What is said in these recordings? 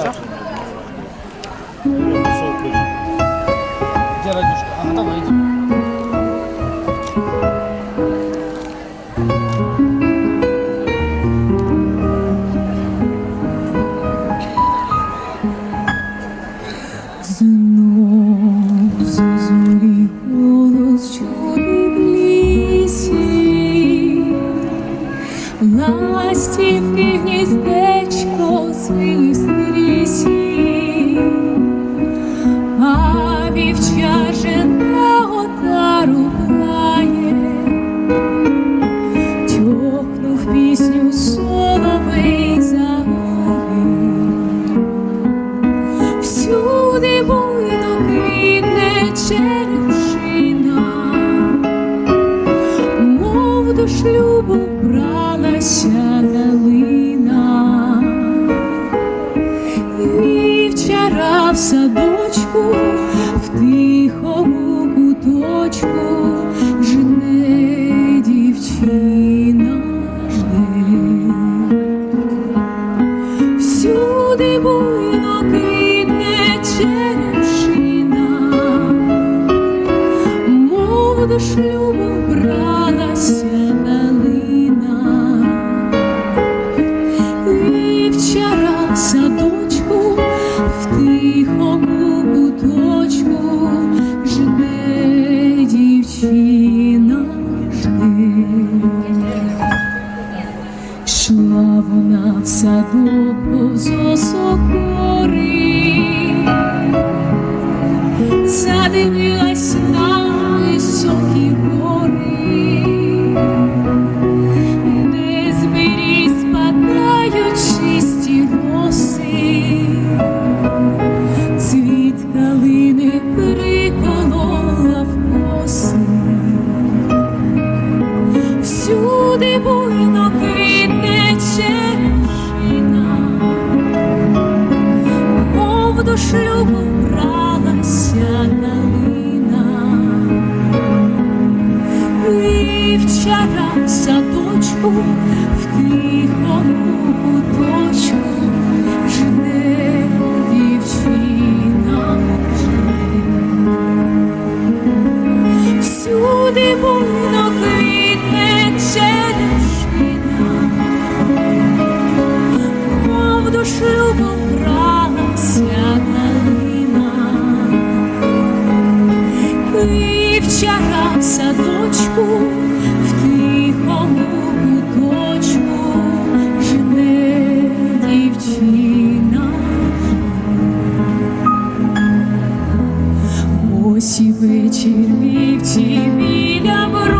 Все? Где Радюшка? Ага, давай, иди. В ластівки гніздечко звили стрісі, а вівчар же на отару плає, тьохнув пісню соловей загає. Всюди буйно мов до шлюбу вбралася вівчара в садочку, в тихому куточку жне дівчина жде. Всюди буйно квітне черемшина, мов до шлюбу Please. Вівчара в садочку, в тихому куточку жде дівчина. жде. Всюди буйно квітне черешина, мов до шлюбу бралася калина, вівчара в садочку, вечір вівці біля броду,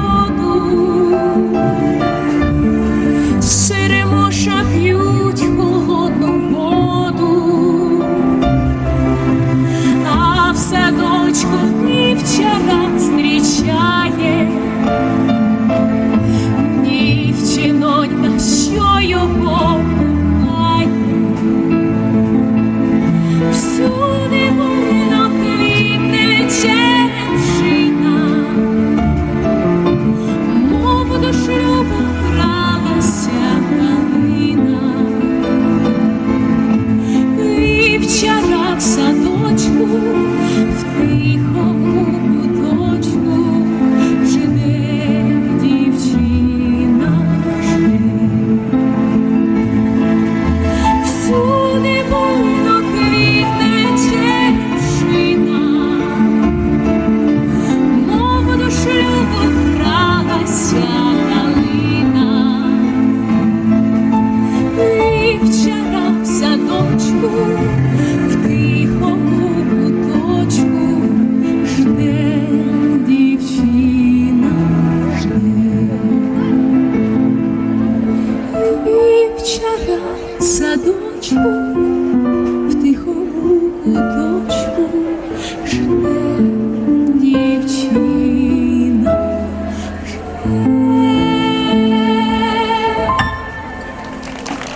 дівчата садочку в тихому куту.